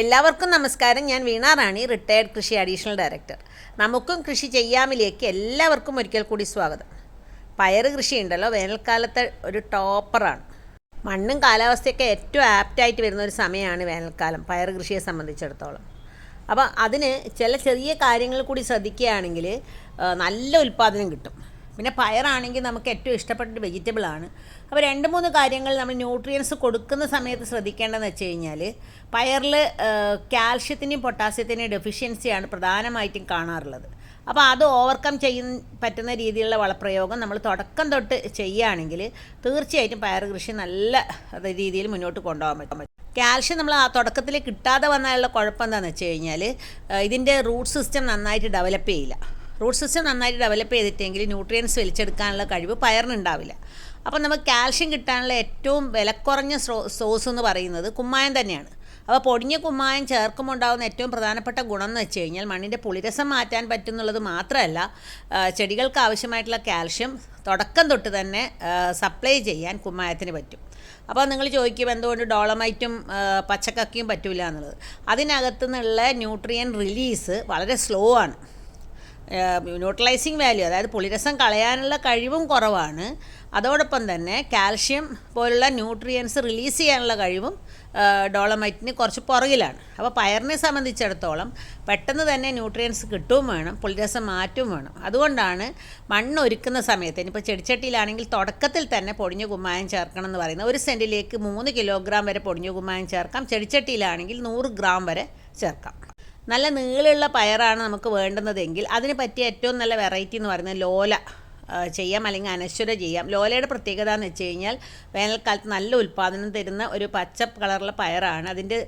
എല്ലാവർക്കും നമസ്കാരം. ഞാൻ വീണ റാണി റിട്ടയർഡ് കൃഷി അഡീഷണൽ ഡയറക്ടർ നമുക്കും കൃഷി ചെയ്യാമിലേക്ക് എല്ലാവർക്കും ഒരിക്കൽ കൂടി സ്വാഗതം. പയർ കൃഷി ഉണ്ടല്ലോ വേനൽക്കാലത്തെ ഒരു ടോപ്പറാണ് മണ്ണും കാലാവസ്ഥയൊക്കെ ഏറ്റവും ആപ്റ്റായിട്ട് വരുന്ന ഒരു സമയമാണ് വേനൽക്കാലം പയർ കൃഷിയെ സംബന്ധിച്ചിടത്തോളം. അപ്പോൾ അതിന് ചില ചെറിയ കാര്യങ്ങൾ കൂടി ശ്രദ്ധിക്കുകയാണെങ്കിൽ നല്ല ഉൽപ്പാദനം കിട്ടും. പിന്നെ പയറാണെങ്കിൽ നമുക്ക് ഏറ്റവും ഇഷ്ടപ്പെട്ട വെജിറ്റബിൾ ആണ്. അപ്പോൾ രണ്ട് മൂന്ന് കാര്യങ്ങൾ നമ്മൾ ന്യൂട്രിയൻസ് കൊടുക്കുന്ന സമയത്ത് ശ്രദ്ധിക്കേണ്ടതെന്ന് വെച്ച് കഴിഞ്ഞാൽ പയറിൽ കാൽഷ്യത്തിന്റെയും പൊട്ടാസ്യത്തിന്റെയും ഡെഫിഷ്യൻസിയാണ് പ്രധാനമായിട്ടും കാണാറുള്ളത്. അപ്പോൾ അത് ഓവർകം ചെയ്യുന്ന പറ്റുന്ന രീതിയിലുള്ള വളപ്രയോഗം നമ്മൾ തുടക്കം തൊട്ട് ചെയ്യുകയാണെങ്കിൽ തീർച്ചയായിട്ടും പയർ കൃഷി നല്ല രീതിയിൽ മുന്നോട്ട് കൊണ്ടുപോകാൻ പറ്റും. കാൽഷ്യം നമ്മൾ ആ തുടക്കത്തിൽ കിട്ടാതെ വന്നാലുള്ള കുഴപ്പം എന്താണെന്ന് വെച്ച് കഴിഞ്ഞാൽ ഇതിന്റെ റൂട്ട് സിസ്റ്റം നന്നായിട്ട് ഡെവലപ്പ് ചെയ്യില്ല. റൂട്ട് സിസ്റ്റം നന്നായിട്ട് ഡെവലപ്പ് ചെയ്തിട്ടെങ്കിൽ ന്യൂട്രിയൻസ് വലിച്ചെടുക്കാനുള്ള കഴിവ് പയറിനുണ്ടാവില്ല. അപ്പോൾ നമുക്ക് കാൽഷ്യം കിട്ടാനുള്ള ഏറ്റവും വിലക്കുറഞ്ഞ സോഴ്സ് എന്ന് പറയുന്നത് കുമ്മായം തന്നെയാണ്. അപ്പോൾ പൊടിഞ്ഞ കുമ്മായം ചേർക്കുമ്പോൾ ഉണ്ടാകുന്ന ഏറ്റവും പ്രധാനപ്പെട്ട ഗുണം എന്ന് വെച്ച് കഴിഞ്ഞാൽ മണ്ണിന്റെ പുളിരസം മാറ്റാൻ പറ്റുന്നുള്ളത് മാത്രമല്ല ചെടികൾക്ക് ആവശ്യമായിട്ടുള്ള കാൽഷ്യം തുടക്കം തൊട്ട് തന്നെ സപ്ലൈ ചെയ്യാൻ കുമ്മായത്തിന് പറ്റും. അപ്പോൾ നിങ്ങൾ ചോദിക്കും എന്തുകൊണ്ട് ഡോളമൈറ്റും പച്ചക്കക്കിയും പറ്റില്ല എന്നുള്ളത്. അതിനകത്തു നിന്നുള്ള ന്യൂട്രിയൻ റിലീസ് വളരെ സ്ലോ ആണ്. ന്യൂട്രലൈസിങ് വാല്യൂ അതായത് പുളിരസം കളയാനുള്ള കഴിവും കുറവാണ്. അതോടൊപ്പം തന്നെ കാൽഷ്യം പോലുള്ള ന്യൂട്രിയൻസ് റിലീസ് ചെയ്യാനുള്ള കഴിവും ഡോളമൈറ്റിന് കുറച്ച് പുറകിലാണ്. അപ്പോൾ പയറിനെ സംബന്ധിച്ചിടത്തോളം പെട്ടെന്ന് തന്നെ ന്യൂട്രിയൻസ് കിട്ടുകയും വേണം പുളിരസം മാറ്റും വേണം. അതുകൊണ്ടാണ് മണ്ണ് ഒരുക്കുന്ന സമയത്ത് ഇനിയിപ്പോൾ ചെടിച്ചട്ടിയിലാണെങ്കിൽ തുടക്കത്തിൽ തന്നെ പൊടിഞ്ഞ കുമ്മായം ചേർക്കണം എന്ന് പറയുന്നത്. ഒരു സെന്റിലേക്ക് മൂന്ന് കിലോഗ്രാം വരെ പൊടിഞ്ഞ കുമ്മായം ചേർക്കാം. ചെടിച്ചട്ടിയിലാണെങ്കിൽ നൂറ് ഗ്രാം വരെ ചേർക്കാം. നല്ല നീളമുള്ള പയറാണ് നമുക്ക് വേണ്ടുന്നതെങ്കിൽ അതിന് പറ്റിയ ഏറ്റവും നല്ല വെറൈറ്റി എന്ന് പറയുന്നത് ലോല. ചെയ്യാം അല്ലെങ്കിൽ അനശ്വര ചെയ്യാം. ലോലയുടെ പ്രത്യേകത എന്ന് വെച്ച് കഴിഞ്ഞാൽ വേനൽക്കാലത്ത് നല്ല ഉൽപ്പാദനം തരുന്ന ഒരു പച്ച കളറുള്ള പയറാണ്. അതിന്റെ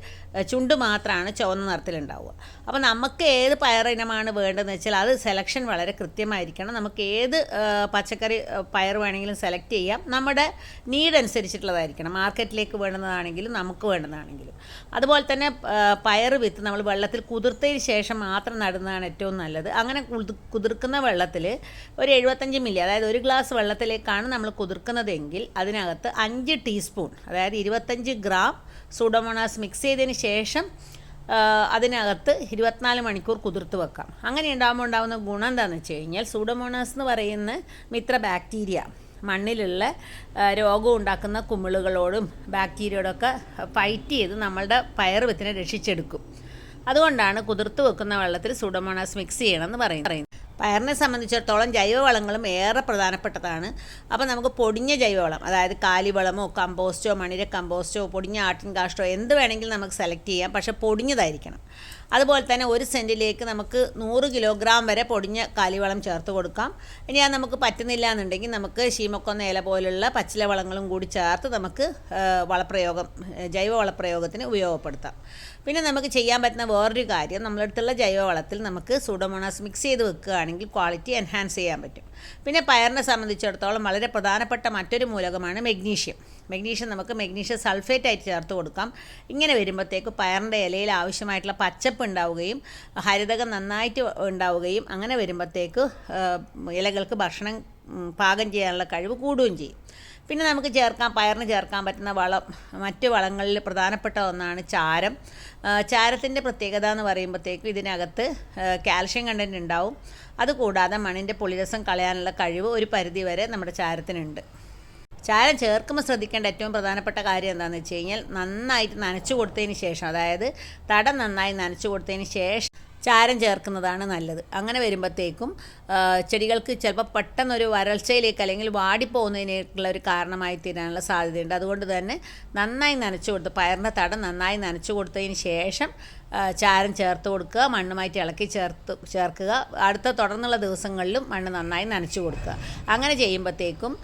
ചുണ്ട് മാത്രമാണ് ചുവന്ന നിറത്തിലുണ്ടാവുക. അപ്പോൾ നമുക്ക് ഏത് പയർ ഇനമാണ് വേണ്ടതെന്ന് വെച്ചാൽ അത് സെലക്ഷൻ വളരെ കൃത്യമായിരിക്കണം. നമുക്ക് ഏത് പച്ചക്കറി പയർ വേണമെങ്കിലും സെലക്ട് ചെയ്യാം. നമ്മുടെ നീഡ് അനുസരിച്ചിട്ടുള്ളതായിരിക്കണം. മാർക്കറ്റിലേക്ക് വേണ്ടുന്നതാണെങ്കിലും നമുക്ക് വേണ്ടുന്നതാണെങ്കിലും. അതുപോലെ തന്നെ പയർ വിത്ത് നമ്മൾ വെള്ളത്തിൽ കുതിർത്തതിന് ശേഷം മാത്രം നടുന്നതാണ് ഏറ്റവും നല്ലത്. അങ്ങനെ കുതിർക്കുന്ന വെള്ളത്തിൽ ഒരു എഴുപത്തഞ്ച് മില്ലി അതായത് ഒരു ഗ്ലാസ് വെള്ളത്തിലേക്കാണ് നമ്മൾ കുതിർക്കുന്നതെങ്കിൽ അതിനകത്ത് അഞ്ച് ടീസ്പൂൺ അതായത് ഇരുപത്തഞ്ച് ഗ്രാം സൂഡോമോണാസ് മിക്സ് ചെയ്തതിന് ശേഷം അതിനകത്ത് ഇരുപത്തിനാല് മണിക്കൂർ കുതിർത്ത് വെക്കാം. അങ്ങനെ ഉണ്ടാകുമ്പോൾ ഉണ്ടാകുന്ന ഗുണം എന്താണെന്ന് വെച്ച് കഴിഞ്ഞാൽ സൂഡോമോണാസ് എന്ന് പറയുന്ന മിത്ര ബാക്ടീരിയ മണ്ണിലുള്ള രോഗം ഉണ്ടാക്കുന്ന കുമിളുകളോടും ബാക്ടീരിയയോടൊക്കെ ഫൈറ്റ് ചെയ്ത് നമ്മളുടെ പയർ വിത്തിനെ രക്ഷിച്ചെടുക്കും. അതുകൊണ്ടാണ് കുതിർത്ത് വെക്കുന്ന വെള്ളത്തിൽ സൂഡോമോണാസ് മിക്സ് ചെയ്യണമെന്ന് പറയുന്നത്. പയറിനെ സംബന്ധിച്ചിടത്തോളം ജൈവവളങ്ങളും ഏറെ പ്രധാനപ്പെട്ടതാണ്. അപ്പോൾ നമുക്ക് പൊടിഞ്ഞ ജൈവവളം അതായത് കാലിവളമോ കമ്പോസ്റ്റോ മണിര കമ്പോസ്റ്റോ പൊടിഞ്ഞ ആട്ടിൻ കാഷ്ടോ എന്ത് വേണമെങ്കിലും നമുക്ക് സെലക്ട് ചെയ്യാം. പക്ഷേ പൊടിഞ്ഞതായിരിക്കണം. അതുപോലെ തന്നെ ഒരു സെന്റിലേക്ക് നമുക്ക് നൂറ് കിലോഗ്രാം വരെ പൊടിഞ്ഞ കാലിവളം ചേർത്ത് കൊടുക്കാം. ഇനി അത് നമുക്ക് പറ്റുന്നില്ല എന്നുണ്ടെങ്കിൽ നമുക്ക് ശീമക്കൊന്ന ഇല പോലുള്ള പച്ചില വളങ്ങളും കൂടി ചേർത്ത് നമുക്ക് വളപ്രയോഗം ജൈവ വളപ്രയോഗത്തിന് ഉപയോഗപ്പെടുത്താം. പിന്നെ നമുക്ക് ചെയ്യാൻ പറ്റുന്ന വേറൊരു കാര്യം നമ്മളടുത്തുള്ള ജൈവവളത്തിൽ നമുക്ക് സുഡമോണാസ് മിക്സ് ചെയ്ത് വെക്കുകയാണെങ്കിൽ ക്വാളിറ്റി എൻഹാൻസ് ചെയ്യാൻ പറ്റും. പിന്നെ പയറിനെ സംബന്ധിച്ചിടത്തോളം വളരെ പ്രധാനപ്പെട്ട മറ്റൊരു മൂലകമാണ് മെഗ്നീഷ്യം മെഗ്നീഷ്യം നമുക്ക് മെഗ്നീഷ്യം സൾഫേറ്റ് ആയിട്ട് ചേർത്ത് കൊടുക്കാം. ഇങ്ങനെ വരുമ്പോഴത്തേക്ക് പയറിന്റെ ഇലയിൽ ആവശ്യമായിട്ടുള്ള പച്ചപ്പ് ഉണ്ടാവുകയും ഹരിതകം നന്നായിട്ട് ഉണ്ടാവുകയും അങ്ങനെ വരുമ്പോഴത്തേക്ക് ഇലകൾക്ക് ഭക്ഷണം പാകം ചെയ്യാനുള്ള കഴിവ് കൂടുകയും ചെയ്യും. പിന്നെ നമുക്ക് ചേർക്കാൻ പയറിന് ചേർക്കാൻ പറ്റുന്ന വളം മറ്റ് വളങ്ങളിൽ പ്രധാനപ്പെട്ട ഒന്നാണ് ചാരം. ചാരത്തിന്റെ പ്രത്യേകത എന്ന് പറയുമ്പോഴത്തേക്കും ഇതിനകത്ത് കാൽഷ്യം കണ്ടന്റ് ഉണ്ടാവും. അതുകൂടാതെ മണ്ണിന്റെ പുളിരസം കളയാനുള്ള കഴിവ് ഒരു പരിധി വരെ നമ്മുടെ ചാരത്തിനുണ്ട്. ചാരം ചേർക്കുമ്പോൾ ശ്രദ്ധിക്കേണ്ട ഏറ്റവും പ്രധാനപ്പെട്ട കാര്യം എന്താണെന്ന് വെച്ച് കഴിഞ്ഞാൽ നന്നായിട്ട് നനച്ചു കൊടുത്തതിന് ശേഷം അതായത് തടം നന്നായി നനച്ചു കൊടുത്തതിന് ശേഷം ചാരം ചേർക്കുന്നതാണ് നല്ലത്. അങ്ങനെ വരുമ്പോഴത്തേക്കും ചെടികൾക്ക് ചിലപ്പോൾ പെട്ടെന്നൊരു വരൾച്ചയിലേക്ക് അല്ലെങ്കിൽ വാടിപ്പോകുന്നതിനേക്കുള്ള ഒരു കാരണമായി തീരാനുള്ള സാധ്യതയുണ്ട്. അതുകൊണ്ട് തന്നെ നന്നായി നനച്ചു കൊടുത്ത് പയറിന്റെ തടം നന്നായി നനച്ചു കൊടുത്തതിന് ശേഷം ചാരം ചേർത്ത് കൊടുക്കുക മണ്ണുമായിട്ട് ഇളക്കി ചേർത്ത് ചേർക്കുക. അടുത്ത തുടർന്നുള്ള ദിവസങ്ങളിലും മണ്ണ് നന്നായി നനച്ചു കൊടുക്കുക. അങ്ങനെ ചെയ്യുമ്പോഴത്തേക്കും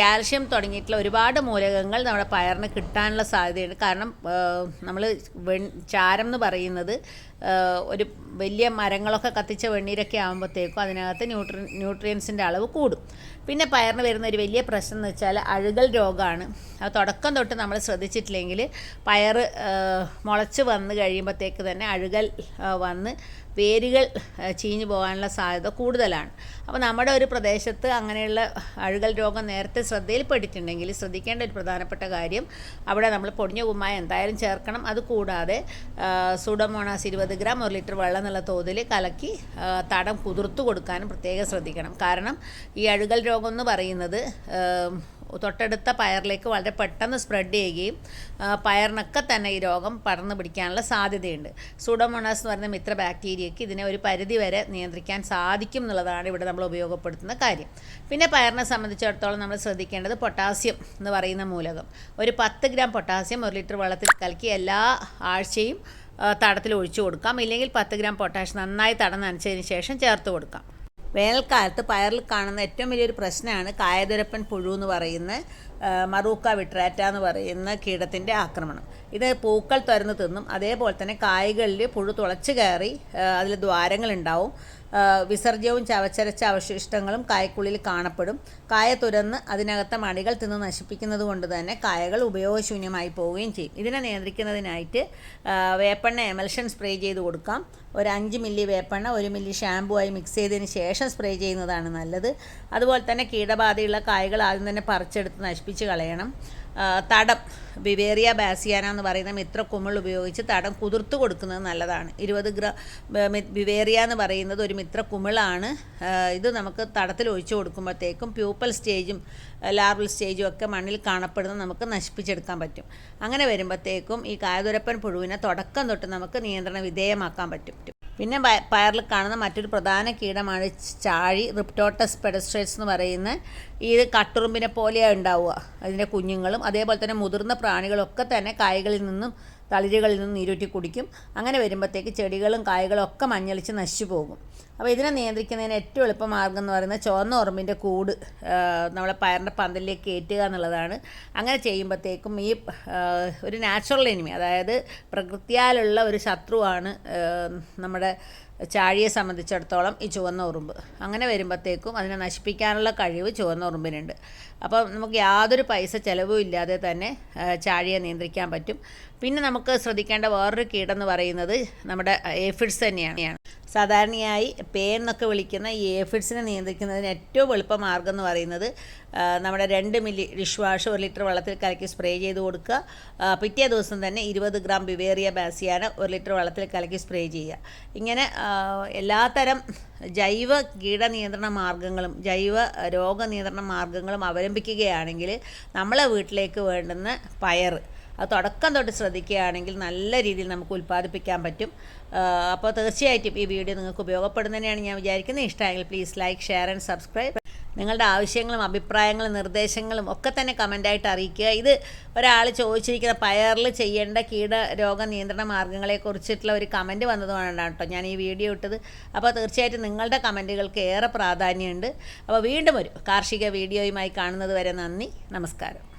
കാൽഷ്യം തുടങ്ങിയിട്ടുള്ള ഒരുപാട് മൂലകങ്ങൾ നമ്മുടെ പയറിന് കിട്ടാനുള്ള സാധ്യതയുണ്ട്. കാരണം നമ്മൾ ചാരം എന്ന് പറയുന്നത് ഒരു വലിയ മരങ്ങളൊക്കെ കത്തിച്ച വെണ്ണീരൊക്കെ ആകുമ്പോഴത്തേക്കും അതിനകത്ത് ന്യൂട്രി ന്യൂട്രിയൻസിന്റെ അളവ് കൂടും. പിന്നെ പയറിന് വരുന്ന ഒരു വലിയ പ്രശ്നം എന്ന് വെച്ചാൽ അഴുകൽ രോഗമാണ്. അത് തുടക്കം തൊട്ട് നമ്മൾ ശ്രദ്ധിച്ചിട്ടില്ലെങ്കിൽ പയർ മുളച്ച് വന്ന് കഴിയുമ്പോഴത്തേക്ക് തന്നെ അഴുകൽ വന്ന് വേരുകൾ ചീഞ്ഞു പോകാനുള്ള സാധ്യത കൂടുതലാണ്. അപ്പോൾ നമ്മുടെ ഒരു പ്രദേശത്ത് അങ്ങനെയുള്ള അഴുകൽ രോഗം നേരത്തെ ശ്രദ്ധയിൽപ്പെട്ടിട്ടുണ്ടെങ്കിൽ ശ്രദ്ധിക്കേണ്ട ഒരു പ്രധാനപ്പെട്ട കാര്യം അവിടെ നമ്മൾ പൊടിഞ്ഞ കുമ്മായ എന്തായാലും ചേർക്കണം. അതുകൂടാതെ കൂടാതെ സൂഡോമോണാസ് ഇരുപത് ഗ്രാം ഒരു ലിറ്റർ വെള്ളം എന്നുള്ള തോതിൽ കലക്കി തടം കുതിർത്തു കൊടുക്കാനും പ്രത്യേകം ശ്രദ്ധിക്കണം. കാരണം ഈ അഴുകൽ രോഗം എന്ന് പറയുന്നത് തൊട്ടടുത്ത പയറിലേക്ക് വളരെ പെട്ടെന്ന് സ്പ്രെഡ് ചെയ്യുകയും പയറിനൊക്കെ തന്നെ ഈ രോഗം പടർന്നു പിടിക്കാനുള്ള സാധ്യതയുണ്ട്. സൂഡോമോണാസ് എന്ന് പറയുന്ന മിത്ര ബാക്ടീരിയയ്ക്ക് ഇതിനെ ഒരു പരിധി വരെ നിയന്ത്രിക്കാൻ സാധിക്കും എന്നുള്ളതാണ് ഇവിടെ നമ്മൾ ഉപയോഗപ്പെടുത്തുന്ന കാര്യം. പിന്നെ പയറിനെ സംബന്ധിച്ചിടത്തോളം നമ്മൾ ശ്രദ്ധിക്കേണ്ടത് പൊട്ടാസ്യം എന്ന് പറയുന്ന മൂലകം. ഒരു പത്ത് ഗ്രാം പൊട്ടാസ്യം ഒരു ലിറ്റർ വെള്ളത്തിൽ കലക്കി എല്ലാ ആഴ്ചയും തടത്തിൽ ഒഴിച്ചു കൊടുക്കാം. ഇല്ലെങ്കിൽ പത്ത് ഗ്രാം പൊട്ടാഷ് നന്നായി തടം നനച്ചതിന് ശേഷം ചേർത്ത് കൊടുക്കാം. വേനൽക്കാലത്ത് പയറിൽ കാണുന്ന ഏറ്റവും വലിയൊരു പ്രശ്നമാണ് കായതുരപ്പൻ പുഴു എന്ന് പറയുന്ന മറൂക്ക വിട്രാറ്റ എന്ന് പറയുന്ന കീടത്തിന്റെ ആക്രമണം. ഇത് പൂക്കൾ തുരന്ന് തിന്നും. അതേപോലെ തന്നെ കായകളിൽ പുഴു തുളച്ച് കയറി അതിൽ ദ്വാരങ്ങളുണ്ടാവും വിസർജ്യവും ചവച്ചരച്ച അവശിഷ്ടങ്ങളും കായക്കുള്ളിൽ കാണപ്പെടും. കായ തുരന്ന് അതിനകത്തെ മണികൾ തിന്ന് നശിപ്പിക്കുന്നത് കൊണ്ട് തന്നെ കായകൾ ഉപയോഗശൂന്യമായി പോവുകയും ചെയ്യും. ഇതിനെ നിയന്ത്രിക്കുന്നതിനായിട്ട് വേപ്പെണ്ണ എമൽഷൻ സ്പ്രേ ചെയ്ത് കൊടുക്കാം. ഒരു അഞ്ച് മില്ലി വേപ്പെണ്ണ ഒരു മില്ലി ഷാമ്പൂ ആയി മിക്സ് ചെയ്തതിന് ശേഷം സ്പ്രേ ചെയ്യുന്നതാണ് നല്ലത്. അതുപോലെ തന്നെ കീടബാധയുള്ള കായകൾ ആദ്യം തന്നെ പറിച്ചെടുത്ത് നശിപ്പിച്ച് കളയണം. തടം ബിവേറിയ ബാസിയാന എന്ന് പറയുന്ന മിത്ര കുമിൾ ഉപയോഗിച്ച് തടം കുതിർത്ത് കൊടുക്കുന്നത് നല്ലതാണ്. ഇരുപത് ഗ്രാം ബിവേറിയ എന്ന് പറയുന്നത് ഒരു മിത്ര കുമിളാണ്. ഇത് നമുക്ക് തടത്തിൽ ഒഴിച്ചു കൊടുക്കുമ്പോഴത്തേക്കും പ്യൂപ്പൽ സ്റ്റേജും ലാർവൽ സ്റ്റേജും ഒക്കെ മണ്ണിൽ കാണപ്പെടുന്ന നമുക്ക് നശിപ്പിച്ചെടുക്കാൻ പറ്റും. അങ്ങനെ വരുമ്പോഴത്തേക്കും ഈ കായതുരപ്പൻ പുഴുവിനെ തുടക്കം തൊട്ട് നമുക്ക് നിയന്ത്രണ വിധേയമാക്കാൻ പറ്റും. പിന്നെ പയ- പയറിൽ കാണുന്ന മറ്റൊരു പ്രധാന കീടമാണ് ചാഴി റിപ്റ്റോട്ടസ് പെഡസ്ട്രേറ്റ്സ് എന്ന് പറയുന്ന ഈ കട്ടുറുമ്പിനെ പോലെയാണ് ഉണ്ടാവുക. അതിന്റെ കുഞ്ഞുങ്ങളും അതേപോലെ തന്നെ മുതിർന്ന പ്രാണികളൊക്കെ തന്നെ കായകളിൽ നിന്നും തളിരുകളിൽ നിന്ന് നീരൂറ്റി കുടിക്കും. അങ്ങനെ വരുമ്പോഴത്തേക്ക് ചെടികളും കായകളും ഒക്കെ മഞ്ഞളിച്ച് നശിച്ചു പോകും. അപ്പോൾ ഇതിനെ നിയന്ത്രിക്കുന്നതിന് ഏറ്റവും എളുപ്പ മാർഗം എന്ന് പറയുന്നത് ചുവന്ന ഉറുമ്പിന്റെ കൂട് നമ്മളെ പയറിന്റെ പന്തലിലേക്ക് കയറ്റുക എന്നുള്ളതാണ്. അങ്ങനെ ചെയ്യുമ്പോഴത്തേക്കും ഈ ഒരു നാച്ചുറൽ എനിമി അതായത് പ്രകൃതിയാലുള്ള ഒരു ശത്രുവാണ് നമ്മുടെ ചാഴിയെ സംബന്ധിച്ചിടത്തോളം ഈ ചുവന്ന ഉറുമ്പ്. അങ്ങനെ വരുമ്പോഴത്തേക്കും അതിനെ നശിപ്പിക്കാനുള്ള കഴിവ് ചുവന്ന ഉറുമ്പിനുണ്ട്. അപ്പം നമുക്ക് യാതൊരു പൈസ ചിലവും ഇല്ലാതെ തന്നെ ചാഴിയെ നിയന്ത്രിക്കാൻ പറ്റും. പിന്നെ നമുക്ക് ശ്രദ്ധിക്കേണ്ട വേറൊരു കീടം എന്ന് പറയുന്നത് നമ്മുടെ ഏഫിഡ്സ് തന്നെയാണ്. സാധാരണയായി പേ എന്നൊക്കെ വിളിക്കുന്ന ഈ ഏഫിഡ്സിനെ നിയന്ത്രിക്കുന്നതിന് ഏറ്റവും എളുപ്പ എന്ന് പറയുന്നത് നമ്മുടെ രണ്ട് മില്ലി ഡിഷ് വാഷ് ഒരു ലിറ്റർ വെള്ളത്തിൽ കലക്കി സ്പ്രേ ചെയ്ത് കൊടുക്കുക. പിറ്റേ ദിവസം തന്നെ ഇരുപത് ഗ്രാം ബിവേറിയ ബാസിയാന ഒരു ലിറ്റർ വെള്ളത്തിൽ കലക്കി സ്പ്രേ ചെയ്യുക. ഇങ്ങനെ എല്ലാത്തരം ജൈവ കീടനിയന്ത്രണ മാർഗങ്ങളും ജൈവ രോഗ നിയന്ത്രണ മാർഗങ്ങളും അവലംബിക്കുകയാണെങ്കിൽ നമ്മളെ വീട്ടിലേക്ക് വേണ്ടുന്ന പയർ അത് തുടക്കം തൊട്ട് ശ്രദ്ധിക്കുകയാണെങ്കിൽ നല്ല രീതിയിൽ നമുക്ക് ഉൽപ്പാദിപ്പിക്കാൻ പറ്റും. അപ്പോൾ തീർച്ചയായിട്ടും ഈ വീഡിയോ നിങ്ങൾക്ക് ഉപയോഗപ്പെടുന്നതിനാണ് ഞാൻ വിചാരിക്കുന്നത്. ഇഷ്ടമായെങ്കിൽ please like share and subscribe നിങ്ങളുടെ ആവശ്യങ്ങളും അഭിപ്രായങ്ങളും നിർദ്ദേശങ്ങളും ഒക്കെ തന്നെ കമന്റായിട്ട് അറിയിക്കുക. ഇത് ഒരാൾ ചോദിച്ചിരിക്കുന്ന പയറിൽ ചെയ്യേണ്ട കീട രോഗ നിയന്ത്രണ മാർഗങ്ങളെക്കുറിച്ചിട്ടുള്ള ഒരു കമന്റ് വന്നതുകൊണ്ടാണ് കേട്ടോ ഞാൻ ഈ വീഡിയോ ഇട്ടത്. അപ്പോൾ തീർച്ചയായിട്ടും നിങ്ങളുടെ കമന്റുകൾക്ക് ഏറെ പ്രാധാന്യമുണ്ട്. അപ്പോൾ വീണ്ടും ഒരു കാർഷിക വീഡിയോയുമായി കാണുന്നത് വരെ നന്ദി. നമസ്കാരം.